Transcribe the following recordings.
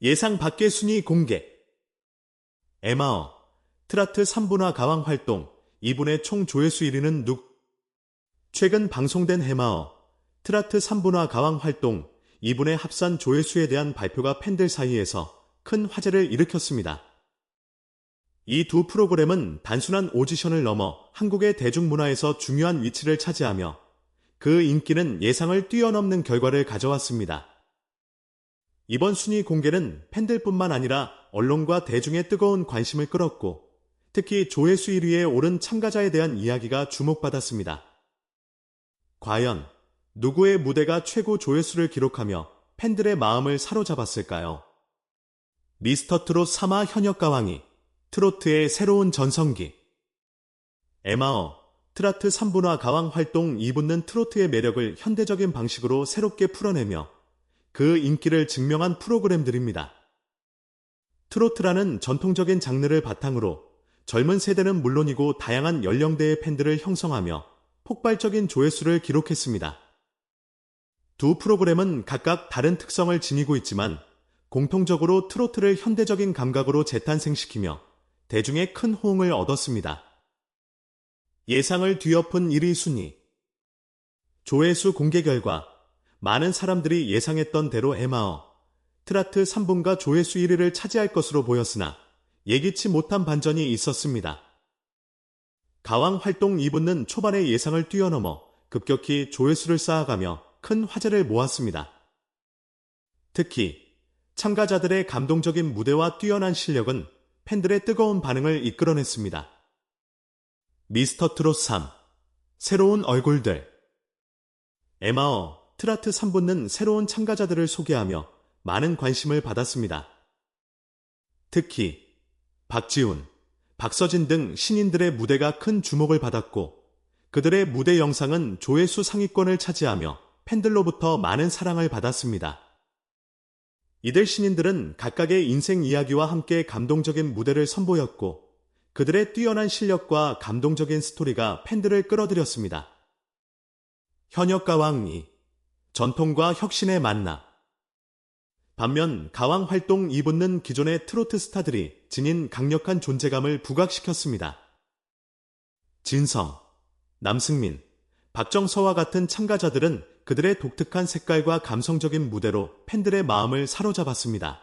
예상 밖의 순위 공개. 에마어, 트라트 3분화 가왕 활동, 2분의 총 조회수 1위는 누? 최근 방송된 해마어, 트라트 3분화 가왕 활동, 2분의 합산 조회수에 대한 발표가 팬들 사이에서 큰 화제를 일으켰습니다. 이 두 프로그램은 단순한 오디션을 넘어 한국의 대중문화에서 중요한 위치를 차지하며 그 인기는 예상을 뛰어넘는 결과를 가져왔습니다. 이번 순위 공개는 팬들뿐만 아니라 언론과 대중의 뜨거운 관심을 끌었고 특히 조회수 1위에 오른 참가자에 대한 이야기가 주목받았습니다. 과연 누구의 무대가 최고 조회수를 기록하며 팬들의 마음을 사로잡았을까요? 미스터 트롯 3화 현역 가왕이 트로트의 새로운 전성기 에마어 트라트 3분화 가왕 활동 2분는 트로트의 매력을 현대적인 방식으로 새롭게 풀어내며 그 인기를 증명한 프로그램들입니다. 트로트라는 전통적인 장르를 바탕으로 젊은 세대는 물론이고 다양한 연령대의 팬들을 형성하며 폭발적인 조회수를 기록했습니다. 두 프로그램은 각각 다른 특성을 지니고 있지만 공통적으로 트로트를 현대적인 감각으로 재탄생시키며 대중의 큰 호응을 얻었습니다. 예상을 뒤엎은 1위 순위 조회수 공개 결과 많은 사람들이 예상했던 대로 에마어, 트라트 3분과 조회수 1위를 차지할 것으로 보였으나 예기치 못한 반전이 있었습니다. 가왕 활동 2분은 초반의 예상을 뛰어넘어 급격히 조회수를 쌓아가며 큰 화제를 모았습니다. 특히 참가자들의 감동적인 무대와 뛰어난 실력은 팬들의 뜨거운 반응을 이끌어냈습니다. 미스터 트롯 3 새로운 얼굴들 에마어 트라트 3분은 새로운 참가자들을 소개하며 많은 관심을 받았습니다. 특히 박지훈, 박서진 등 신인들의 무대가 큰 주목을 받았고 그들의 무대 영상은 조회수 상위권을 차지하며 팬들로부터 많은 사랑을 받았습니다. 이들 신인들은 각각의 인생 이야기와 함께 감동적인 무대를 선보였고 그들의 뛰어난 실력과 감동적인 스토리가 팬들을 끌어들였습니다. 현역가 왕이 전통과 혁신의 만나. 반면 가왕 활동 이붙는 기존의 트로트 스타들이 지닌 강력한 존재감을 부각시켰습니다. 진성, 남승민, 박정서와 같은 참가자들은 그들의 독특한 색깔과 감성적인 무대로 팬들의 마음을 사로잡았습니다.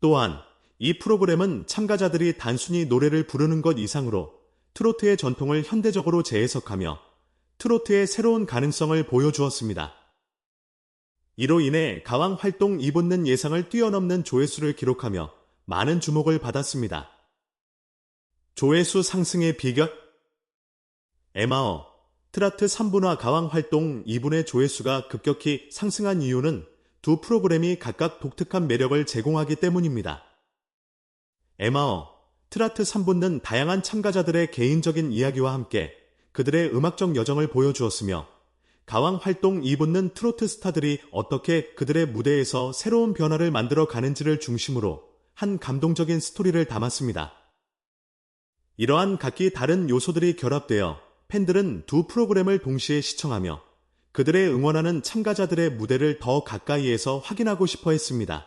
또한 이 프로그램은 참가자들이 단순히 노래를 부르는 것 이상으로 트로트의 전통을 현대적으로 재해석하며 트로트의 새로운 가능성을 보여주었습니다. 이로 인해 가왕 활동 이붙는 예상을 뛰어넘는 조회수를 기록하며 많은 주목을 받았습니다. 조회수 상승의 비결? 에마어, 트라트 3분화 가왕 활동 2분의 조회수가 급격히 상승한 이유는 두 프로그램이 각각 독특한 매력을 제공하기 때문입니다. 에마어, 트라트 3분은 다양한 참가자들의 개인적인 이야기와 함께 그들의 음악적 여정을 보여주었으며 가왕 활동 이붙는 트로트 스타들이 어떻게 그들의 무대에서 새로운 변화를 만들어 가는지를 중심으로 한 감동적인 스토리를 담았습니다. 이러한 각기 다른 요소들이 결합되어 팬들은 두 프로그램을 동시에 시청하며 그들의 응원하는 참가자들의 무대를 더 가까이에서 확인하고 싶어 했습니다.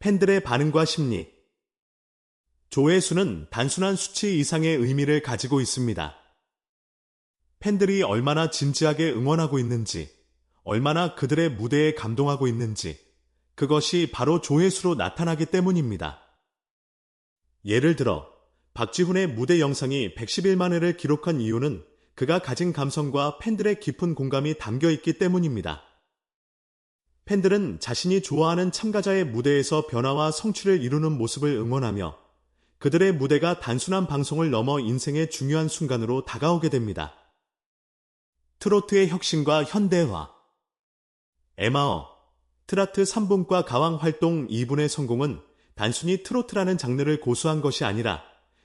팬들의 반응과 심리 조회수는 단순한 수치 이상의 의미를 가지고 있습니다. 팬들이 얼마나 진지하게 응원하고 있는지, 얼마나 그들의 무대에 감동하고 있는지, 그것이 바로 조회수로 나타나기 때문입니다. 예를 들어, 박지훈의 무대 영상이 111만 회를 기록한 이유는 그가 가진 감성과 팬들의 깊은 공감이 담겨 있기 때문입니다. 팬들은 자신이 좋아하는 참가자의 무대에서 변화와 성취를 이루는 모습을 응원하며 그들의 무대가 단순한 방송을 넘어 인생의 중요한 순간으로 다가오게 됩니다. 트로트의 혁신과 현대화 에마어, 트라트 3분과 가왕 활동 2분의 성공은 단순히 트로트라는 장르를 고수한 것이 아니라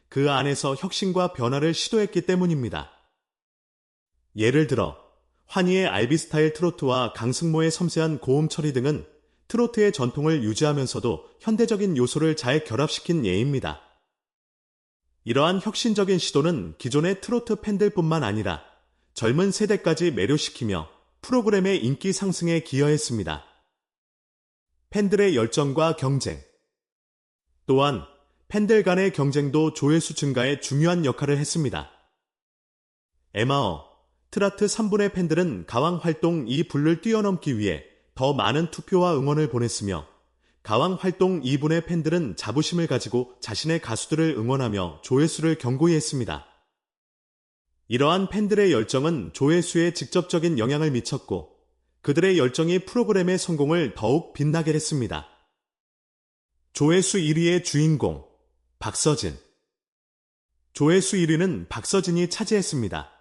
그 안에서 혁신과 변화를 시도했기 때문입니다. 예를 들어 환희의 알비 스타일 트로트와 강승모의 섬세한 고음 처리 등은 트로트의 전통을 유지하면서도 현대적인 요소를 잘 결합시킨 예입니다. 이러한 혁신적인 시도는 기존의 트로트 팬들뿐만 아니라 젊은 세대까지 매료시키며 프로그램의 인기 상승에 기여했습니다. 팬들의 열정과 경쟁. 또한 팬들 간의 경쟁도 조회수 증가에 중요한 역할을 했습니다. 에마어, 트라트 3분의 팬들은 가왕 활동 이 불을 뛰어넘기 위해 더 많은 투표와 응원을 보냈으며 가왕 활동 2분의 팬들은 자부심을 가지고 자신의 가수들을 응원하며 조회수를 견고히 했습니다. 이러한 팬들의 열정은 조회수에 직접적인 영향을 미쳤고 그들의 열정이 프로그램의 성공을 더욱 빛나게 했습니다. 조회수 1위의 주인공 박서진 조회수 1위는 박서진이 차지했습니다.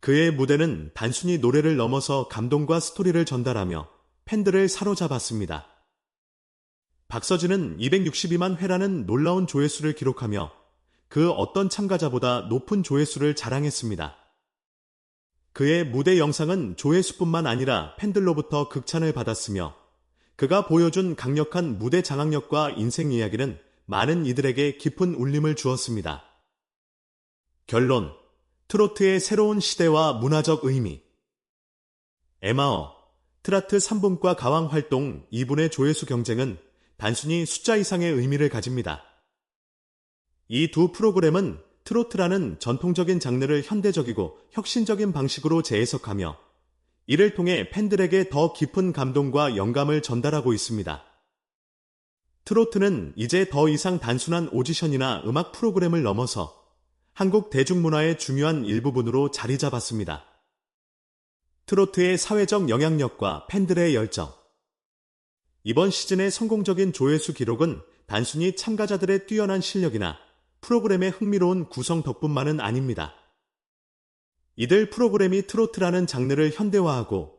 그의 무대는 단순히 노래를 넘어서 감동과 스토리를 전달하며 팬들을 사로잡았습니다. 박서진은 262만 회라는 놀라운 조회수를 기록하며 그 어떤 참가자보다 높은 조회수를 자랑했습니다. 그의 무대 영상은 조회수뿐만 아니라 팬들로부터 극찬을 받았으며 그가 보여준 강력한 무대 장악력과 인생 이야기는 많은 이들에게 깊은 울림을 주었습니다. 결론 트로트의 새로운 시대와 문화적 의미 에마어, 트라트 3분과 가왕 활동 2분의 조회수 경쟁은 단순히 숫자 이상의 의미를 가집니다. 이 두 프로그램은 트로트라는 전통적인 장르를 현대적이고 혁신적인 방식으로 재해석하며 이를 통해 팬들에게 더 깊은 감동과 영감을 전달하고 있습니다. 트로트는 이제 더 이상 단순한 오디션이나 음악 프로그램을 넘어서 한국 대중문화의 중요한 일부분으로 자리 잡았습니다. 트로트의 사회적 영향력과 팬들의 열정. 이번 시즌의 성공적인 조회수 기록은 단순히 참가자들의 뛰어난 실력이나 프로그램의 흥미로운 구성 덕분만은 아닙니다. 이들 프로그램이 트로트라는 장르를 현대화하고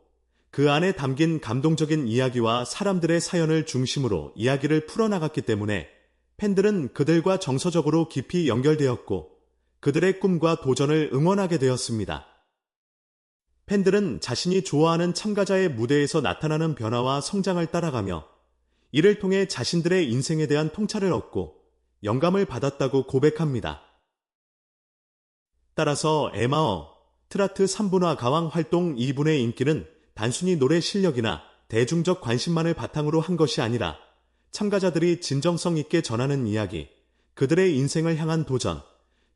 그 안에 담긴 감동적인 이야기와 사람들의 사연을 중심으로 이야기를 풀어나갔기 때문에 팬들은 그들과 정서적으로 깊이 연결되었고 그들의 꿈과 도전을 응원하게 되었습니다. 팬들은 자신이 좋아하는 참가자의 무대에서 나타나는 변화와 성장을 따라가며 이를 통해 자신들의 인생에 대한 통찰을 얻고 영감을 받았다고 고백합니다. 따라서 에마어, 트라트 3분화 가왕 활동 2분의 인기는 단순히 노래 실력이나 대중적 관심만을 바탕으로 한 것이 아니라 참가자들이 진정성 있게 전하는 이야기, 그들의 인생을 향한 도전,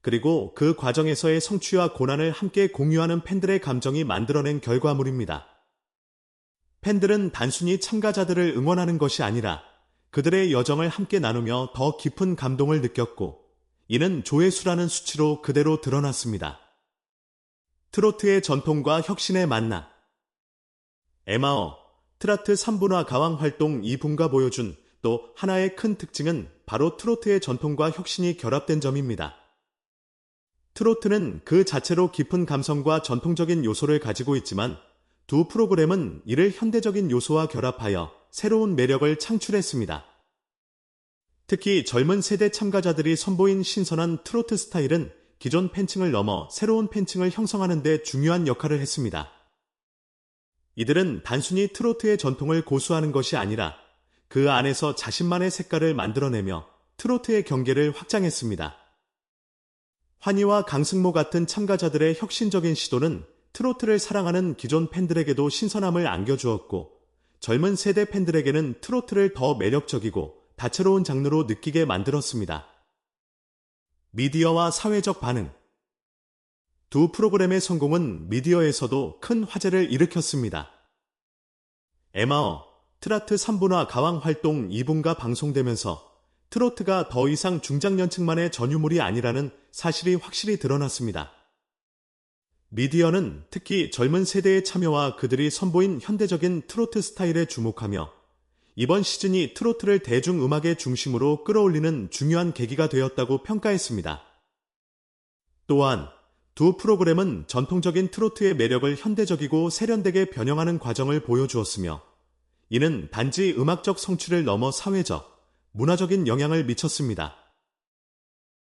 그리고 그 과정에서의 성취와 고난을 함께 공유하는 팬들의 감정이 만들어낸 결과물입니다. 팬들은 단순히 참가자들을 응원하는 것이 아니라 그들의 여정을 함께 나누며 더 깊은 감동을 느꼈고 이는 조회수라는 수치로 그대로 드러났습니다. 트로트의 전통과 혁신의 만남 에마어, 트라트 3분화 가왕 활동 2분과 보여준 또 하나의 큰 특징은 바로 트로트의 전통과 혁신이 결합된 점입니다. 트로트는 그 자체로 깊은 감성과 전통적인 요소를 가지고 있지만 두 프로그램은 이를 현대적인 요소와 결합하여 새로운 매력을 창출했습니다. 특히 젊은 세대 참가자들이 선보인 신선한 트로트 스타일은 기존 팬층을 넘어 새로운 팬층을 형성하는 데 중요한 역할을 했습니다. 이들은 단순히 트로트의 전통을 고수하는 것이 아니라 그 안에서 자신만의 색깔을 만들어내며 트로트의 경계를 확장했습니다. 환희와 강승모 같은 참가자들의 혁신적인 시도는 트로트를 사랑하는 기존 팬들에게도 신선함을 안겨주었고 젊은 세대 팬들에게는 트로트를 더 매력적이고 다채로운 장르로 느끼게 만들었습니다. 미디어와 사회적 반응 두 프로그램의 성공은 미디어에서도 큰 화제를 일으켰습니다. 에마어, 트라트 3분화 가왕 활동 2분가 방송되면서 트로트가 더 이상 중장년층만의 전유물이 아니라는 사실이 확실히 드러났습니다. 미디어는 특히 젊은 세대의 참여와 그들이 선보인 현대적인 트로트 스타일에 주목하며 이번 시즌이 트로트를 대중음악의 중심으로 끌어올리는 중요한 계기가 되었다고 평가했습니다. 또한 두 프로그램은 전통적인 트로트의 매력을 현대적이고 세련되게 변형하는 과정을 보여주었으며 이는 단지 음악적 성취를 넘어 사회적, 문화적인 영향을 미쳤습니다.